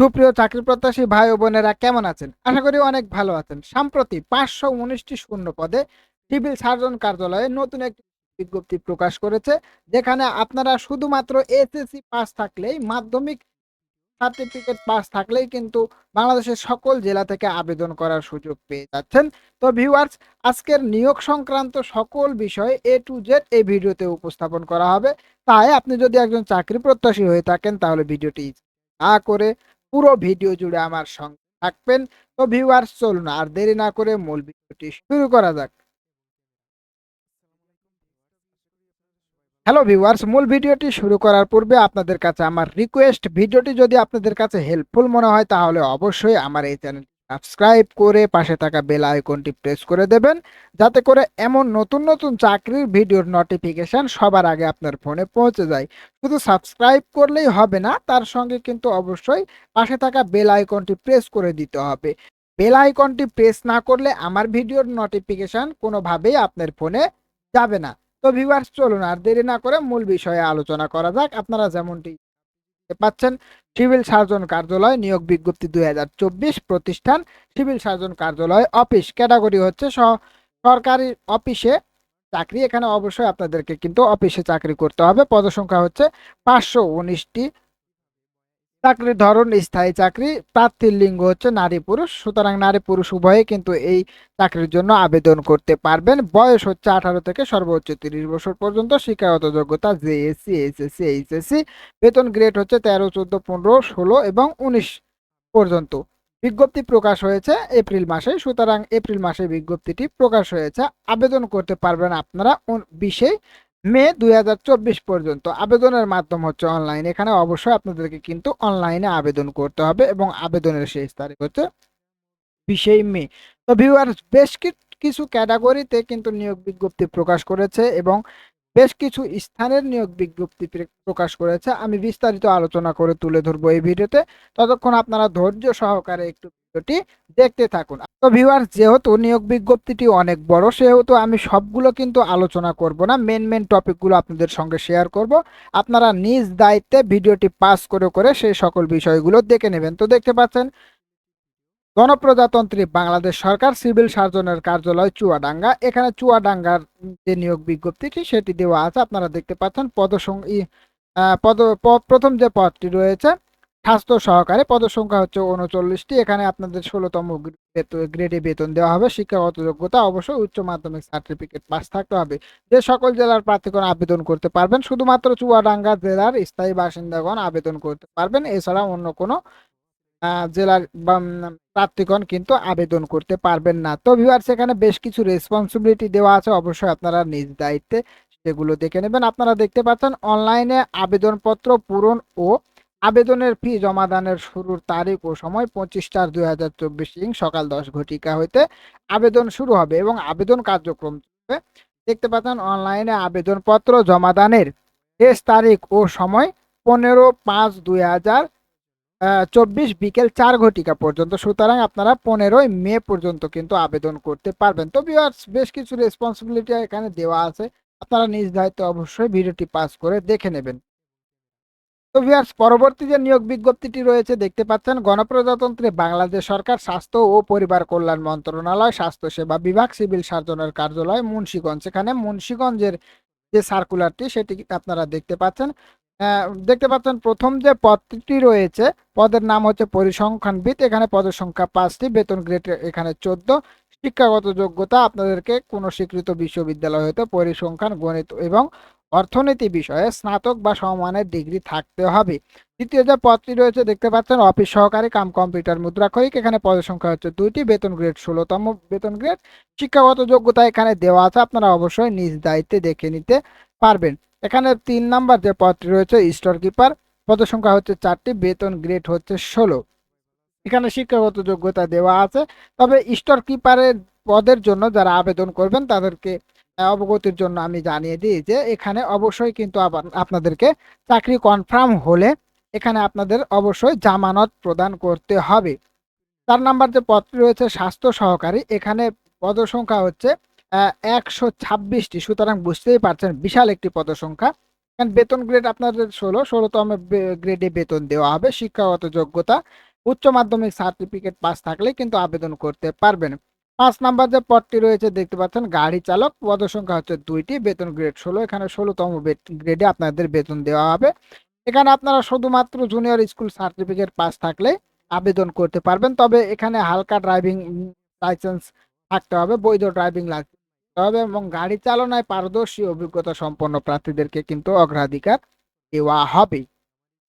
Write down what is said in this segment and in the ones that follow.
সুপ্রিয় চাকরি প্রত্যাশী ভাই ও বোনেরা, কেমন আছেন? আশা করি অনেক ভালো আছেন। সম্প্রতি পাঁচশো উনিশটি শূন্য পদে সিভিল সার্জন কার্যালয়ে নতুন একটি বিজ্ঞপ্তি প্রকাশ করেছে, যেখানে আপনারা শুধুমাত্র এসএসসি পাস থাকলেই, মাধ্যমিক সার্টিফিকেট পাস থাকলেই কিন্তু বাংলাদেশের সকল জেলা থেকে আবেদন করার সুযোগ পেয়ে যাচ্ছেন। তো ভিউয়ার্স, আজকের নিয়োগ সংক্রান্ত সকল বিষয় এ টু জেড এই ভিডিওতে উপস্থাপন করা হবে। তাই আপনি যদি একজন চাকরি প্রত্যাশী হয়ে থাকেন, তাহলে ভিডিওটি না করে পুরো ভিডিও জুড়ে আমার সঙ্গে থাকবেন। তো ভিউয়ার্স চলুন আর দেরি না করে মূল ভিডিওটি শুরু করা যাক। হ্যালো ভিউয়ার্স মূল ভিডিওটি শুরু করার পূর্বে আপনাদের কাছে আমার রিকোয়েস্ট ভিডিওটি যদি আপনাদের কাছে হেল্পফুল মনে হয়, তাহলে অবশ্যই আমার এই চ্যানেল সাবস্ক্রাইব করে পাশে থাকা বেল আইকনটি প্রেস করে দেবেন, যাতে করে এমন নতুন নতুন চাকরির ভিডিওর নোটিফিকেশন সবার আগে আপনার ফোনে পৌঁছে যায়। শুধু সাবস্ক্রাইব করলেই হবে না, তার সঙ্গে কিন্তু অবশ্যই পাশে থাকা বেল আইকনটি প্রেস করে দিতে হবে। বেল আইকনটি প্রেস না করলে আমার ভিডিওর নোটিফিকেশন কোনোভাবেই আপনার ফোনে যাবে না। তো ভিউয়ার্স চলুন আর দেরি না করে মূল বিষয়ে আলোচনা করা যাক। আপনারা যেমনটি পাচ্ছেন, সিভিল সার্জন কার্যালয়, নিয়োগ বিজ্ঞপ্তি দুই হাজার চব্বিশ, প্রতিষ্ঠান, সিভিল সার্জন কার্যালয়, অফিস। ক্যাটাগরি হচ্ছে সরকারি অফিসে চাকরি। এখানে অবশ্যই আপনাদেরকে কিন্তু অফিসে চাকরি করতে হবে। পদসংখ্যা হচ্ছে পাঁচশো উনিশটি চাকরির ধরন স্থায়ী চাকরি, প্রার্থীর লিঙ্গ হচ্ছে নারী পুরুষ। সুতরাং নারী পুরুষ উভয়ে কিন্তু এই চাকরির জন্য আবেদন করতে পারবেন। বয়স হচ্ছে আঠারো থেকে সর্বোচ্চ তিরিশ বছর পর্যন্ত। শিক্ষাগত যোগ্যতা জেএসসি এইচএসসি এইচএসসি বেতন গ্রেড হচ্ছে তেরো, চোদ্দ, পনেরো, ষোলো এবং উনিশ পর্যন্ত। বিজ্ঞপ্তি প্রকাশ হয়েছে এপ্রিল মাসে। সুতরাং এপ্রিল মাসে বিজ্ঞপ্তিটি প্রকাশ হয়েছে। আবেদন করতে পারবেন আপনারা বিশে মে দু হাজার চব্বিশ পর্যন্ত। আবেদনের মাধ্যম হচ্ছে অনলাইন এখানে অবশ্যই আপনাদেরকে কিন্তু অনলাইনে আবেদন করতে হবে এবং আবেদনের শেষ তারিখ হচ্ছে বিশেই মে। তো ভিউয়ার্স বেশ কিছু ক্যাটাগরিতে কিন্তু নিয়োগ বিজ্ঞপ্তি প্রকাশ করেছে এবং বেশ কিছু স্থানের নিয়োগ বিজ্ঞপ্তি প্রকাশ করেছে। আমি বিস্তারিত আলোচনা করে তুলে ধরবো এই ভিডিওতে। ততক্ষণ আপনারা ধৈর্য সহকারে একটু ভিডিওটি দেখতে থাকুন। তো ভিউয়ার্স যেহেতু নিয়োগ বিজ্ঞপ্তিটি অনেক বড়, সেহেতু আমি সবগুলো কিন্তু আলোচনা করব না। মেন মেন টপিকগুলো আপনাদের সঙ্গে শেয়ার করব। আপনারা নিজ দায়িত্বে ভিডিওটি পাস করে করে সেই সকল বিষয়গুলো দেখে নেবেন। তো দেখতে পাচ্ছেন, গণপ্রজাতন্ত্রী বাংলাদেশ সরকার সিভিল সার্জনের কার্যালয় চুয়াডাঙ্গা। এখানে চুয়াডাঙ্গার যে নিয়োগ বিজ্ঞপ্তিটি, সেটি দেওয়া আছে। আপনারা দেখতে পাচ্ছেন, পদসং পদ প্রথম যে পদটি রয়েছে স্বাস্থ্য সহকারে পদসংখ্যা হচ্ছে উনচল্লিশটি। এখানে আপনাদের ষোলোতম গ্রেডে বেতন দেওয়া হবে। শিক্ষাগত যোগ্যতা অবশ্যই উচ্চ মাধ্যমিক সার্টিফিকেট পাস থাকতে হবে। যে সকল জেলার প্রার্থীগণ আবেদন করতে পারবেন, শুধুমাত্র চুয়াডাঙ্গা জেলার স্থায়ী বাসিন্দাগণ আবেদন করতে পারবেন। এছাড়া অন্য কোনো জেলার প্রার্থীগণ কিন্তু আবেদন করতে পারবেন না। তো ভিউয়ার্স এখানে বেশ কিছু রেসপন্সিবিলিটি দেওয়া আছে। অবশ্যই আপনারা নিজ দায়িত্বে সেগুলো দেখে নেবেন। আপনারা দেখতে পাচ্ছেন অনলাইনে আবেদনপত্র পূরণ ও আবেদনের ফি জমাদানের শুরুর তারিখ ও সময় পঁচিশ চার দুই হাজার চব্বিশ ইং সকাল দশ ঘটিকা হইতে আবেদন শুরু হবে এবং আবেদন কার্যক্রম চলবে। দেখতে পাচ্ছেন অনলাইনে আবেদনপত্র জমাদানের শেষ তারিখ ও সময় পনেরো পাঁচ দুই হাজার চব্বিশ বিকেল চার ঘটিকা পর্যন্ত। সুতরাং আপনারা পনেরোই মে পর্যন্ত কিন্তু আবেদন করতে পারবেন। তো ভিউয়ার্স বেশ কিছু রেসপন্সিবিলিটি এখানে দেওয়া আছে। আপনারা নিজ দায়িত্বে অবশ্যই ভিডিওটি পাস করে দেখে নেবেন। তো পরবর্তী যে নিয়োগ বিজ্ঞপ্তিটি রয়েছে, দেখতে পাচ্ছেন গণপ্রজাতন্ত্রী বাংলাদেশ সরকার, স্বাস্থ্য ও পরিবার কল্যাণ মন্ত্রণালয়, স্বাস্থ্য সেবা বিভাগ, সিভিল সার্জনের কার্যালয়, মুন্সিগঞ্জ। সেখানে মুন্সিগঞ্জের যে সার্কুলারটি, সেটি আপনারা দেখতে পাচ্ছেন। দেখতে পাচ্ছেন প্রথম যে পদটি রয়েছে, পদের নাম হচ্ছে পরিসংখ্যানবিদ। এখানে পদের সংখ্যা পাঁচটি, বেতন গ্রেড এখানে চোদ্দ, শিক্ষাগত যোগ্যতা আপনাদেরকে কোনো স্বীকৃত বিশ্ববিদ্যালয় হতে পরিসংখ্যান, গণিত এবং অর্থনীতি বিষয়ে স্নাতক বা সমমানের ডিগ্রি থাকতে হবে। দ্বিতীয় যে পদটি রয়েছে, দেখতে পাচ্ছেন অফিস সহকারী কাম কম্পিউটার মুদ্রা মুদ্রাক্ষরিক। এখানে পদের সংখ্যা হচ্ছে দুইটি, বেতন গ্রেড ষোলোতম বেতন গ্রেড শিক্ষাগত যোগ্যতা এখানে দেওয়া আছে, আপনারা অবশ্যই নিজ দায়িত্বে দেখে নিতে পারবেন। এখানে তিন নাম্বার যে পদটি রয়েছে স্টোর কিপার পদের সংখ্যা হচ্ছে চারটি, বেতন গ্রেড হচ্ছে ষোলো। এখানে শিক্ষাগত যোগ্যতা দেওয়া আছে, তবে স্টোর কিপারের পদের জন্য যারা আবেদন করবেন, তাদেরকে অবগতির জন্য আমি জানিয়ে দিই যে এখানে অবশ্যই কিন্তু আপনাদেরকে চাকরি কনফার্ম হলে এখানে আপনাদের অবশ্যই জামানত প্রদান করতে হবে। চার নাম্বার যে পদটি রয়েছে স্বাস্থ্য সহকারী, এখানে পদসংখ্যা হচ্ছে একশো ছাব্বিশটি। সুতরাং বুঝতেই পারছেন, বিশাল একটি পদসংখ্যা। কারণ বেতন গ্রেড আপনাদের ষোলো, ষোলোতম গ্রেডে বেতন দেওয়া হবে। শিক্ষাগত যোগ্যতা, উচ্চ মাধ্যমিক সার্টিফিকেট পাস থাকলে কিন্তু আবেদন করতে পারবেন। পাঁচ নাম্বার যে পদটি রয়েছে, দেখতে পাচ্ছেন গাড়ি চালক পদ সংখ্যা হচ্ছে দুইটি, বেতন গ্রেড ষোলো। এখানে ষোলোতম গ্রেডে আপনাদের বেতন দেওয়া হবে। এখানে আপনারা শুধুমাত্র জুনিয়র স্কুল সার্টিফিকেট পাস থাকলে আবেদন করতে পারবেন, তবে এখানে হালকা ড্রাইভিং লাইসেন্স থাকতে হবে, বৈধ ড্রাইভিং লাইসেন্স থাকতে হবে এবং গাড়ি চালনায় পারদর্শী অভিজ্ঞতা সম্পন্ন প্রার্থীদেরকে কিন্তু অগ্রাধিকার দেওয়া হবে।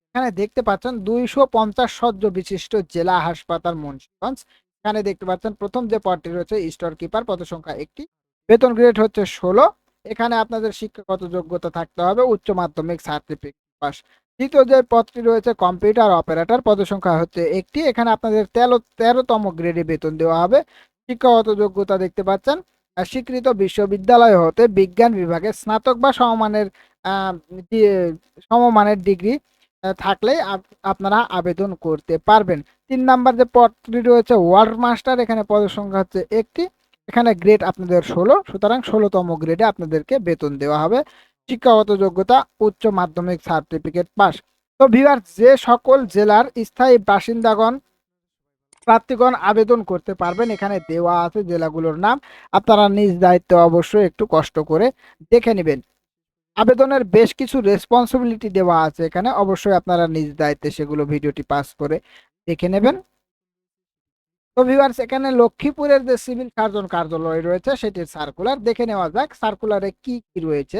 এখানে দেখতে পাচ্ছেন দুইশো পঞ্চাশ সজ্জ বিশিষ্ট জেলা হাসপাতাল মুন্সিগঞ্জ এখানে দেখতে পাচ্ছেন, প্রথম যে পদটি রয়েছে, স্টোর কিপার পদ সংখ্যা একটি। বেতন গ্রেড হচ্ছে ষোলো। এখানে আপনাদের শিক্ষাগত যোগ্যতা থাকতে হবে, উচ্চ মাধ্যমিক সার্টিফিকেট পাস দ্বিতীয় যে পদটি রয়েছে কম্পিউটার অপারেটর পদ সংখ্যা হচ্ছে একটি। এখানে আপনাদের তেরো তেরোতম গ্রেডে বেতন দেওয়া হবে। শিক্ষাগত যোগ্যতা দেখতে পাচ্ছেন স্বীকৃত বিশ্ববিদ্যালয় হতে বিজ্ঞান বিভাগে স্নাতক বা সমমানের সমমানের ডিগ্রি। থাকলে আপনারা আবেদন করতে পারবেন। তিন নাম্বার যে পদটি রয়েছে ওয়ার্ড মাস্টার এখানে পদের সংখ্যা হচ্ছে একটি। এখানে গ্রেড আপনাদের ষোলো, সুতরাং ষোলোতম গ্রেডে আপনাদেরকে বেতন দেওয়া হবে। শিক্ষাগত যোগ্যতা, উচ্চ মাধ্যমিক সার্টিফিকেট পাস তো ভিভার যে সকল জেলার স্থায়ী বাসিন্দাগণ, প্রার্থীগণ আবেদন করতে পারবেন, এখানে দেওয়া আছে জেলাগুলোর নাম। আপনারা নিজ দায়িত্বে অবশ্যই একটু কষ্ট করে দেখে নেবেন। আবেদনের বেশ কিছু রেসপন্সিবিলিটি দেওয়া আছে এখানে। অবশ্যই আপনারা নিজ দায়িত্বে সেগুলো ভিডিওটি পাস করে দেখে নেবেন। তো ভিউয়ার্স এখানে লক্ষ্মীপুরের যে সিভিল সার্জন কার্যালয় রয়েছে সেটির সার্কুলার দেখে নেওয়া যাক। সার্কুলারে কি কি রয়েছে?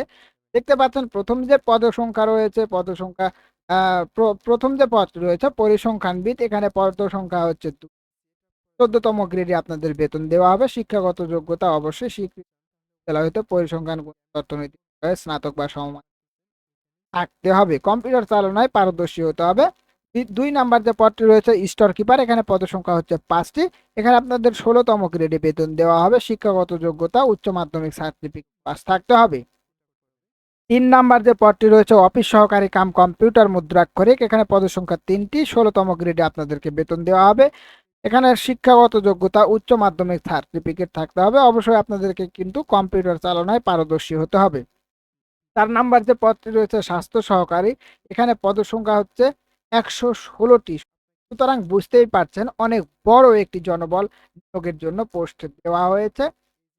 দেখতে পাচ্ছেন প্রথম যে পদ সংখ্যা রয়েছে পদ সংখ্যা আহ, প্র- প্রথম যে পদটি রয়েছে পরিসংখ্যানবিদ এখানে পদ সংখ্যা হচ্ছে চোদ্দতম গ্রেডে আপনাদের বেতন দেওয়া হবে। শিক্ষাগত যোগ্যতা অবশ্যই স্বীকৃত হতে পরিসংখ্যান অর্থনৈতিক বিষয়ে স্নাতক বা সমমান থাকতে হবে। কম্পিউটার চালনায় পারদর্শী হতে হবে। দুই- নাম্বার যে পদটি রয়েছে, স্টোর কিপার, এখানে পদ সংখ্যা হচ্ছে পাঁচটি। এখানে আপনাদের ষোলোতম গ্রেডে বেতন দেওয়া হবে। শিক্ষাগত যোগ্যতা, উচ্চ মাধ্যমিক সার্টিফিকেট পাস থাকতে হবে। তিন নাম্বার যে পদটি রয়েছে, অফিস সহকারী কাম কম্পিউটার মুদ্রাক্ষরিক এখানে পদ সংখ্যা তিনটি। ষোলোতম গ্রেডে আপনাদেরকে বেতন দেওয়া হবে। এখানে শিক্ষাগত যোগ্যতা, উচ্চ মাধ্যমিক সার্টিফিকেট থাকতে হবে। অবশ্যই আপনাদেরকে কিন্তু কম্পিউটার চালনায় পারদর্শী হতে হবে। চার নাম্বার যে পদটি রয়েছে স্বাস্থ্য সহকারী, এখানে পদসংখ্যা হচ্ছে একশো ষোলোটি। সুতরাং বুঝতেই পারছেন অনেক বড় একটি জনবল নিয়োগের জন্য পোস্ট দেওয়া হয়েছে।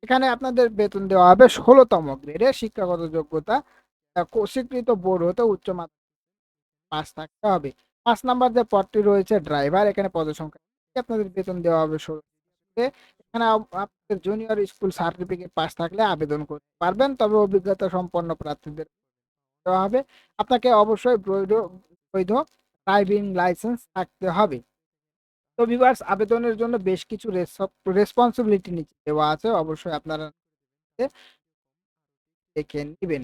এখানে আপনাদের বেতন দেওয়া হবে ষোলোতম গ্রেডে। শিক্ষাগত যোগ্যতা স্বীকৃত বোর্ড হতে উচ্চ মাধ্যমিক পাস থাকতে হবে। পাঁচ নাম্বার যে পদটি রয়েছে ড্রাইভার, এখানে পদসংখ্যা, আপনাদের বেতন দেওয়া হবে ষোলো। এখানে আপ- আপনাদের জুনিয়র স্কুল সার্টিফিকেট পাস থাকলে আবেদন করতে পারবেন, তবে অভিজ্ঞতা সম্পন্ন প্রার্থীদের দেওয়া হবে। আপনাকে অবশ্যই বৈধ বৈধ ড্রাইভিং লাইসেন্স থাকতে হবে। তো ভিউয়ার্স আবেদনের জন্য বেশ কিছু রেসপন্সিবিলিটি নিচে দেওয়া আছে, অবশ্যই আপনারা দেখে নেবেন।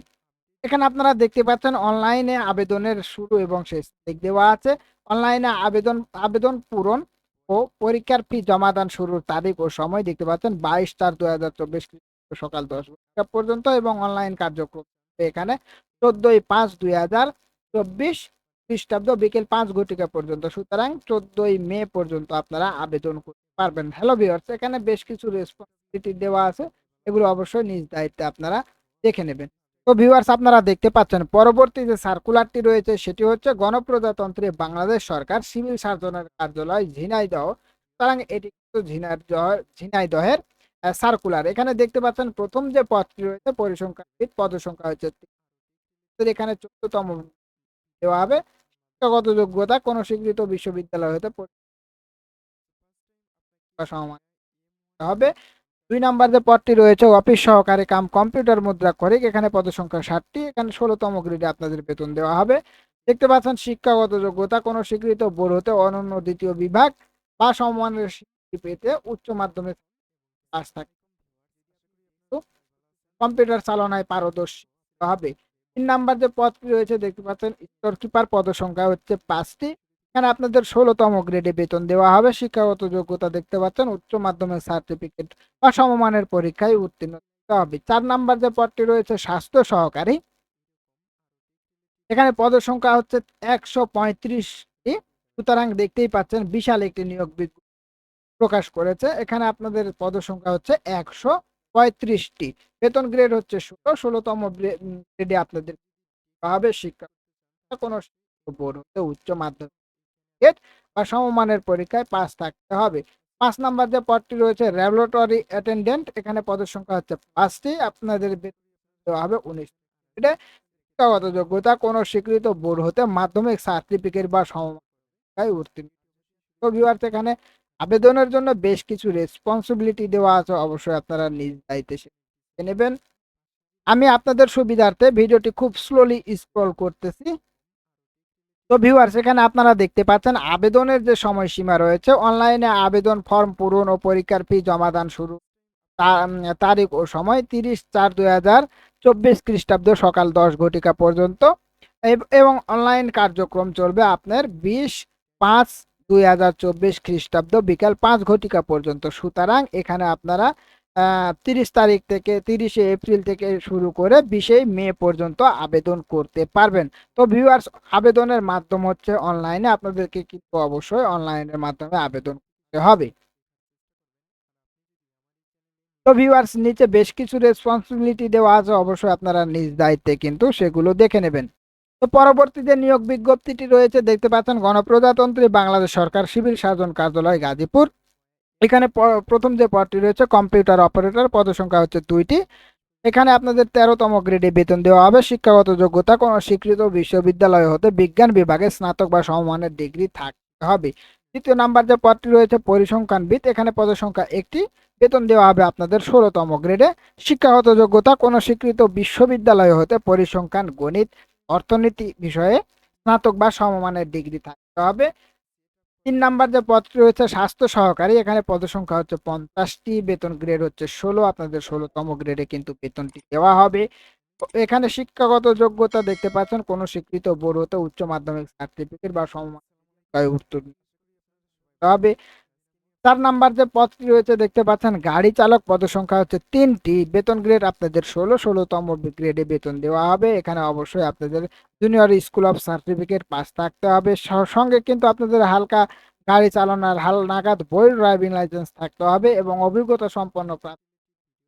এখানে আপনারা দেখতে পাচ্ছেন অনলাইনে আবেদনের শুরু এবং শেষ দেওয়া আছে। অনলাইনে আবেদন আবেদন পূরণ ও পরীক্ষার ফি জমাদান শুরুর তারিখ ও সময় দেখতে পাচ্ছেন বাইশ চার দু হাজার চব্বিশ সকাল দশ পর্যন্ত এবং অনলাইন কার্যক্রম এখানে চোদ্দই পাঁচ দুই হাজার চব্বিশ খ্রিস্টাব্দ বিকেল পাঁচ ঘটিকা পর্যন্ত। সুতরাং চোদ্দই মে পর্যন্ত আপনারা আবেদন করতে পারবেন। হ্যালো ভিউয়ার্স এখানে বেশ কিছু রেসপন্সিবিলিটি দেওয়া আছে। এগুলো অবশ্যই নিজ দায়িত্বে আপনারা দেখে নেবেন। তো ভিউয়ার্স আপনারা দেখতে পাচ্ছেন, পরবর্তী যে সার্কুলারটি রয়েছে সেটি হচ্ছে গণপ্রজাতন্ত্রী বাংলাদেশ সরকার সিভিল সার্জনের কার্যালয় ঝিনাইদহ। সুতরাং এটি কিন্তু ঝিনাইদহ, ঝিনাইদহের সার্কুলার এখানে দেখতে পাচ্ছেন প্রথম যে পদটি রয়েছে, পরিসংখ্যানবিদ পদ সংখ্যা হচ্ছে এখানে চোদ্দতম দেওয়া হবে, শিক্ষাগত যোগ্যতা কোন স্বীকৃত বিশ্ববিদ্যালয় হতে হবে। দুই নাম্বার যে পদটি রয়েছে, অফিস সহকারে কাম কম্পিউটার মুদ্রা করে এখানে পদ সংখ্যা ষাটটি, এখানে ষোলোতম গ্রেডে আপনাদের বেতন দেওয়া হবে। দেখতে পাচ্ছেন, শিক্ষাগত যোগ্যতা কোনো স্বীকৃত বোর্ড হতে অনন্য দ্বিতীয় বিভাগ বা সমমানের স্বীকৃতি পেতে উচ্চ মাধ্যমিক পাস থাকে। কম্পিউটার চালনায় পারদর্শী হবে। তিন নাম্বার যে পদটি রয়েছে, দেখতে পাচ্ছেন স্তর কিপার পদ সংখ্যা হচ্ছে পাঁচটি। এখানে আপনাদের ষোলোতম গ্রেডে বেতন দেওয়া হবে। শিক্ষাগত যোগ্যতা দেখতে পাচ্ছেন, উচ্চ মাধ্যমিক সার্টিফিকেট বা সমমানের পরীক্ষায় উত্তীর্ণ হবে। চার নাম্বার যে পদটি রয়েছে, স্বাস্থ্য সহকারী। এখানে পদের সংখ্যা হচ্ছে একশো পঁয়ত্রিশটি। সুতরাং দেখতেই পাচ্ছেন, বিশাল একটি নিয়োগ বিজ্ঞপ্তি প্রকাশ করেছে। এখানে আপনাদের পদ সংখ্যা হচ্ছে একশো পঁয়ত্রিশটি। বেতন গ্রেড হচ্ছে ষোলো, ষোলোতম গ্রেডে আপনাদের হবে শিক্ষা কোনো উচ্চ মাধ্যমিক grade বা সমমানের পরীক্ষায় পাস থাকতে হবে। পাঁচ নাম্বার যে পদটি রয়েছে, ল্যাবরেটরি অ্যাটেন্ডেন্ট, এখানে পদের সংখ্যা হচ্ছে পাঁচটি, আপনাদের দেওয়া হবে উনিশ। এটা শিক্ষাগত যোগ্যতা, কোনো স্বীকৃত বোর্ড হতে মাধ্যমিক সার্টিফিকেট বা সমমানের উত্তীর্ণ। তো ভিউয়ার্স এখানে আবেদনের জন্য বেশ কিছু রেসপন্সিবিলিটি দেওয়া আছে, অবশ্যই আপনারা নিজ দায়িত্বে নেবেন। আমি আপনাদের সুবিধার্থে ভিডিওটি খুব স্লোলি স্ক্রল করতেছি। তো ভিউয়ার্স সেখানে আপনারা দেখতে পাচ্ছেন আবেদনের যে সময়সীমা রয়েছে অনলাইনে আবেদন ফর্ম পূরণ ও পরীক্ষার ফি জমাদান শুরু তারিখ ও সময় তিরিশ চার দুই হাজার চব্বিশ খ্রিস্টাব্দ সকাল দশ ঘটিকা পর্যন্ত। এবং অনলাইন কার্যক্রম চলবে আপনার বিশ পাঁচ দুই হাজার চব্বিশ খ্রিস্টাব্দ বিকাল পাঁচ ঘটিকা পর্যন্ত। সুতরাং এখানে আপনারা তিরিশ তারিখ থেকে তিরিশে এপ্রিল থেকে শুরু করে বিশে মে পর্যন্ত আবেদন করতে পারবেন। তো ভিউয়ার্স আবেদনের মাধ্যম হচ্ছে অনলাইনে আপনাদেরকে কিন্তু অবশ্যই অনলাইনের মাধ্যমে আবেদন করতে হবে। তো ভিউয়ার্স নিচে বেশ কিছু রেসপন্সিবিলিটি দেওয়া আছে, অবশ্যই আপনারা নিজ দায়িত্বে কিন্তু সেগুলো দেখে নেবেন। তো পরবর্তীতে নিয়োগ বিজ্ঞপ্তিটি রয়েছে, দেখতে পাচ্ছেন গণপ্রজাতন্ত্রী বাংলাদেশ সরকার সিভিল সার্জন কার্যালয় গাজীপুর। এখানে প্রথম যে পদটি রয়েছে কম্পিউটার অপারেটর পদসংখ্যা হচ্ছে দুইটি। এখানে আপনাদের তেরোতম গ্রেডে বেতন দেওয়া হবে। শিক্ষাগত যোগ্যতা, কোনো স্বীকৃত বিশ্ববিদ্যালয় হতে বিজ্ঞান বিভাগে স্নাতক বা সমমানের ডিগ্রি থাকতে হবে। দ্বিতীয় নাম্বার যে পদটি রয়েছে, পরিসংখ্যানবিদ, এখানে পদের সংখ্যা একটি। বেতন দেওয়া হবে আপনাদের ষোলোতম গ্রেডে শিক্ষাগত যোগ্যতা, কোনো স্বীকৃত বিশ্ববিদ্যালয় হতে পরিসংখ্যান, গণিত, অর্থনীতি বিষয়ে স্নাতক বা সমমানের ডিগ্রি থাকতে হবে। তিন নাম্বার যে পদটি রয়েছে স্বাস্থ্য সহকারী, এখানে পদসংখ্যা হচ্ছে পঞ্চাশটি, বেতন গ্রেড হচ্ছে ষোলো, আপনাদের ষোলোতম গ্রেডে কিন্তু বেতনটি দেওয়া হবে। এখানে শিক্ষাগত যোগ্যতা দেখতে পাচ্ছেন, কোনো স্বীকৃত বোর্ড হতে উচ্চ মাধ্যমিক সার্টিফিকেট বা হতে হবে। চার নাম্বার যে পদটি রয়েছে, দেখতে পাচ্ছেন গাড়ি চালক পদসংখ্যা হচ্ছে তিনটি। বেতন গ্রেড আপনাদের ষোলো, ষোলোতম গ্রেডে বেতন দেওয়া হবে। এখানে অবশ্যই আপনাদের junior school of certificate pass থাকতে হবে। সঙ্গে কিন্তু আপনাদের হালকা গাড়ি চালানোর হাল, নাগাদ বই ড্রাইভিং লাইসেন্স থাকতে হবে এবং অভিজ্ঞতা সম্পন্ন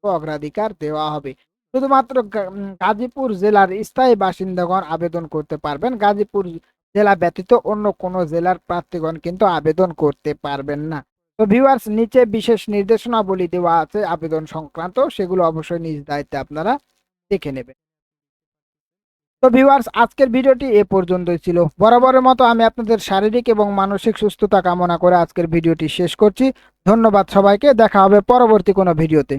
অগ্রাধিকার দেওয়া হবে। শুধুমাত্র গাজীপুর জেলার স্থায়ী বাসিন্দাগণ আবেদন করতে পারবেন। গাজীপুর জেলা ব্যতীত অন্য কোনো জেলার প্রার্থীগণ কিন্তু আবেদন করতে পারবেন না। তো ভিউয়ার্স নিচে বিশেষ নির্দেশনাবলী দেওয়া আছে আবেদন সংক্রান্ত, সেগুলো অবশ্যই নিজ দায়িত্বে আপনারা দেখে নেবেন। তো ভিউয়ার্স আজকের ভিডিওটি এ পর্যন্তই ছিল। বরাবরের মতো আমি আপনাদের শারীরিক এবং মানসিক সুস্থতা কামনা করে আজকের ভিডিওটি শেষ করছি। ধন্যবাদ সবাইকে, দেখা হবে পরবর্তী কোনো ভিডিওতে।